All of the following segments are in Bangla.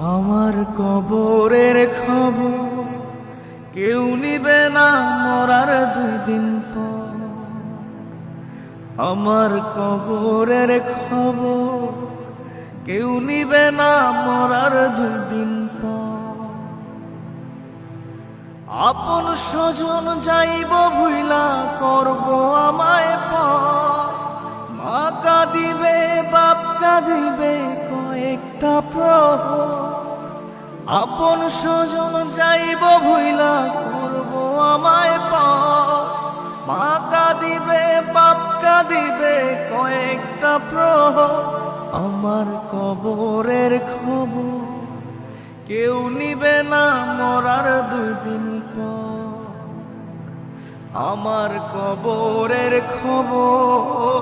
আমার কবরের খবর কেউ নিবে না মরার দুই দিন পর। আমার কবরের খবর কেউ নিবে না মরার দুই দিন পর। আপন স্বজন যাইব ভুইলা করব আমায় পর। মা কাঁদিবে, বাপ কাঁদিবে, কয়েকটা প্রহ আপন স্বজন যাইব ভুইলা করব আমায় পর মা কাঁদিবে বাপ কাঁদিবে কয়েকটা প্রহ আমার কবরের খবর কেউ নিবে না মরার দুই দিন আমার কবরের খবর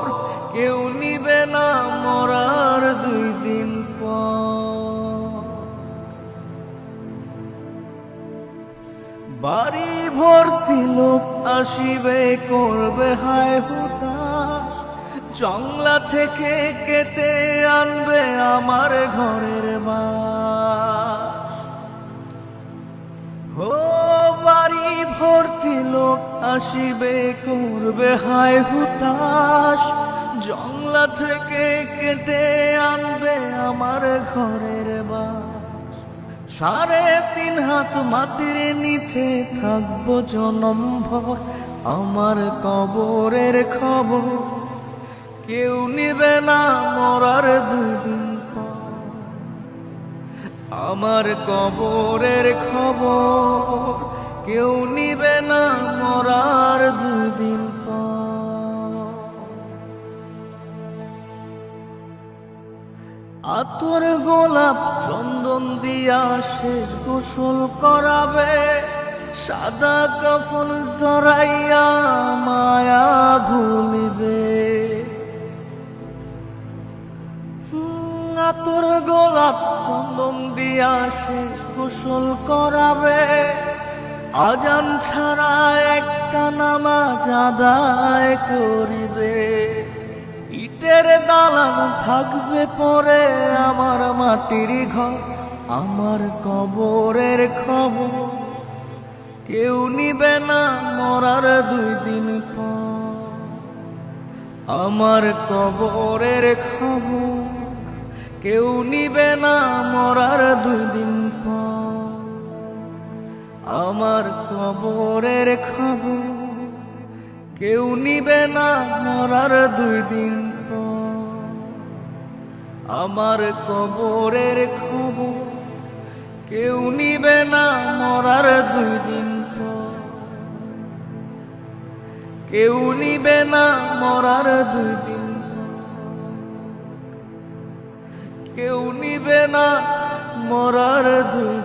কেউ নিবে না মরার বাড়ি ভর্তি লোক আসিবে, করবে হায় হুতাশ। জংলা থেকে কেটে আনবে আমার ঘরের বাস। ও বাড়ি ভর্তি লোক আসিবে, করবে হায় হুতাশ। জংলা থেকে কেটে আনবে আমার ঘরের বাস। সাড়ে তিন হাত মাটির নিচে থাকব জনম ভর আমার কবরের খবর। কেউ নিবে না মরার দুদিন আমার কবরের খবর, কেউ নিবে না মরার দুই আতর গোলাপ চন্দন দিয়া শেষ গোসল করাবে, সাদা কফন জড়াইয়া মায়া ভুলিবে। আতর গোলাপ চন্দন দিয়া শেষ গোসল করাবে, আজান ছাড়া একটা নামাজ আদায় করিবে। ইটের থাকবে পরে আমার মাটির ঘর, আমার কবরের খবর। কেউ নিবে না মরার দুই দিন পর। আমার কবরের খবর, কেউ নিবে না মরার দুই দিন পর। আমার কবরের খবর, কেউ নিবে না মরার দুই দিন আমার কবরের খবর কেউ নিবে না মরার দুই দিন পর। কেউ নিবে না মরার দুই দিন কেউ নিবে না মরার দুই